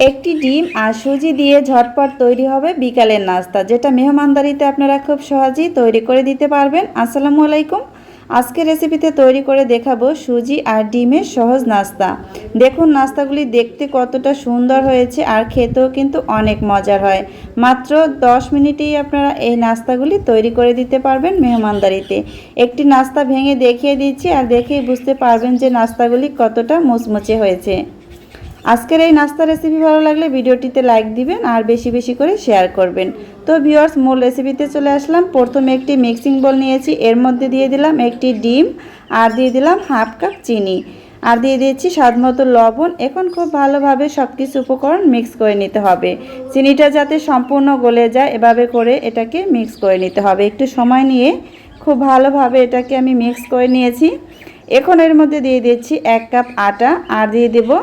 একটি ডিম আর সুজি দিয়ে ঝটপট তৈরি হবে বিকালের নাস্তা, যেটা মেহমানদারিতে আপনারা খুব সহজেই তৈরি করে দিতে পারবেন। আসসালামু আলাইকুম। আজকের রেসিপিতে তৈরি করে দেখাবো সুজি আর ডিমের সহজ নাস্তা। দেখুন নাস্তাগুলি দেখতে কতটা সুন্দর হয়েছে আর খেতেও কিন্তু অনেক মজার হয়। মাত্র 10 মিনিটেই আপনারা এই নাস্তাগুলি তৈরি করে দিতে পারবেন মেহমানদারিতে। একটি নাস্তা ভেঙে দেখিয়ে দিচ্ছি আর দেখেই বুঝতে পারবেন যে নাস্তাগুলি কতটা মুচমুচে হয়েছে। আজকের এই নাস্তা রেসিপি ভালো লাগলে ভিডিওটিতে লাইক দিবেন আর বেশি বেশি করে শেয়ার করবেন। তো ভিউয়ার্স মূল রেসিপিতে চলে আসলাম। প্রথমে একটি মিক্সিং বল নিয়েছি। এর মধ্যে দিয়ে দিলাম একটি ডিম আর দিয়ে দিলাম হাফ কাপ চিনি। আর দিয়ে দিয়েছি স্বাদ মতো লবণ। এখন খুব ভালোভাবে সব কিছু উপকরণ মিক্স করে নিতে হবে। চিনিটা যাতে সম্পূর্ণ গলে যায়, এভাবে করে এটাকে মিক্স করে নিতে হবে। একটু সময় নিয়ে খুব ভালোভাবে এটাকে আমি মিক্স করে নিয়েছি। এখন এর মধ্যে দিয়ে দিচ্ছি এক কাপ আটা। আর দিয়ে দেবো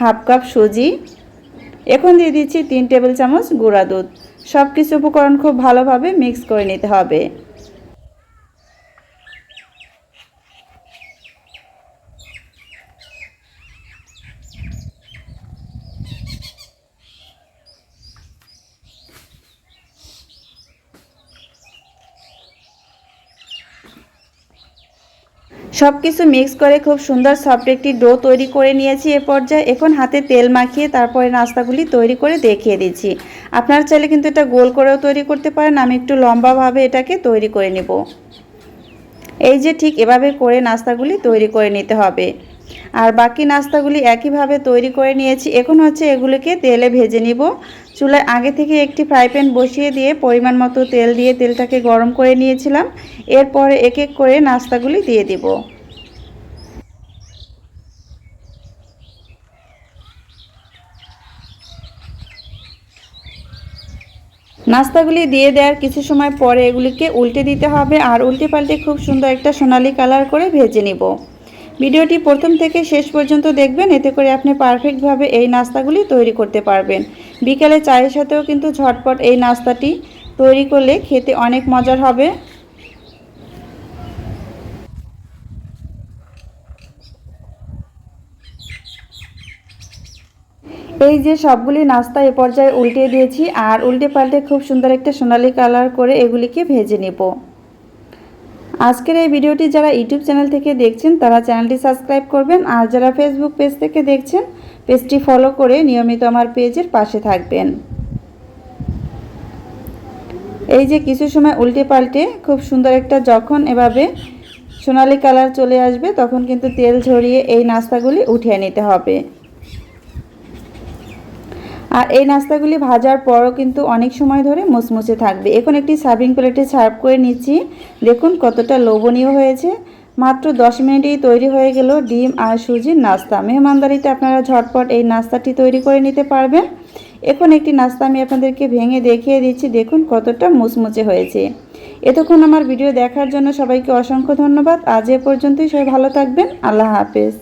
হাফ কাপ সুজি। এখন দিয়ে দিচ্ছি তিন টেবিল চামচ গুঁড়া দুধ। সব কিছু উপকরণ খুব ভালোভাবে মিক্স করে নিতে হবে। সব কিছু মিক্স করে খুব সুন্দর সফট একটি ডো তৈরি করে নিয়েছি এ পর্যায়ে। এখন হাতে তেল মাখিয়ে তারপরে নাস্তাগুলি তৈরি করে দেখিয়ে দিচ্ছি। আপনারা চাইলে কিন্তু এটা গোল করেও তৈরি করতে পারেন। আমি একটু লম্বাভাবে এটাকে তৈরি করে নেব। এই যে ঠিক এভাবে করে নাস্তাগুলি তৈরি করে নিতে হবে। আর বাকি নাস্তাগুলি একইভাবে তৈরি করে নিয়েছি। এখন হচ্ছে এগুলিকে তেলে ভেজে নিব। চুলায় আগে থেকে একটি ফ্রাই প্যান বসিয়ে দিয়ে পরিমাণ মতো তেল দিয়ে তেলটাকে গরম করে নিয়েছিলাম। এরপরে এক এক করে নাস্তাগুলি দিয়ে দিব। নাস্তাগুলি দিয়ে দেওয়ার কিছু সময় পরে এগুলিকে উল্টে দিতে হবে। আর উল্টে পাল্টে খুব সুন্দর একটা সোনালি কালার করে ভেজে নিব। ভিডিওটি প্রথম থেকে শেষ পর্যন্ত দেখবেন, এতে করে আপনি পারফেক্টভাবে এই নাস্তাগুলি তৈরি করতে পারবেন। বিকেলে চায়ের সাথেও কিন্তু ঝটপট এই নাস্তাটি তৈরি করলে খেতে অনেক মজার হবে। এই যে সবগুলি নাস্তা এ পর্যায়ে উল্টে দিয়েছি, আর উল্টে পাল্টে খুব সুন্দর একটা সোনালি কালার করে এগুলিকে ভেজে নেব। আজকের এই ভিডিওটি যারা ইউটিউব চ্যানেল থেকে দেখছেন, তারা চ্যানেলটি সাবস্ক্রাইব করবেন। আর যারা ফেসবুক পেজ থেকে দেখছেন পেজটি ফলো করে নিয়মিত আমার পেজের পাশে থাকবেন। এই যে কিছু সময় উল্টে পাল্টে খুব সুন্দর একটা যখন এভাবে সোনালি কালার চলে আসবে, তখন কিন্তু তেল ঝরিয়ে এই নাস্তাগুলি উঠিয়ে নিতে হবে। আর এই নাস্তাগুলি ভাজার পরও কিন্তু অনেক সময় ধরে মুচমুচে থাকবে। এখন একটি সার্ভিং প্লেটে সার্ভ করে নিচ্ছি। দেখুন কতটা লোভনীয় হয়েছে। মাত্র দশ মিনিটেই তৈরি হয়ে গেল ডিম আর সুজির নাস্তা। মেহমানদারিতে আপনারা ঝটপট এই নাস্তাটি তৈরি করে নিতে পারবেন। এখন একটি নাস্তা আমি আপনাদেরকে ভেঙে দেখিয়ে দিচ্ছি। দেখুন কতটা মুচমুচে হয়েছে। এতক্ষণ আমার ভিডিও দেখার জন্য সবাইকে অসংখ্য ধন্যবাদ। আজ এ পর্যন্তই। সবাই ভালো থাকবেন। আল্লাহ হাফেজ।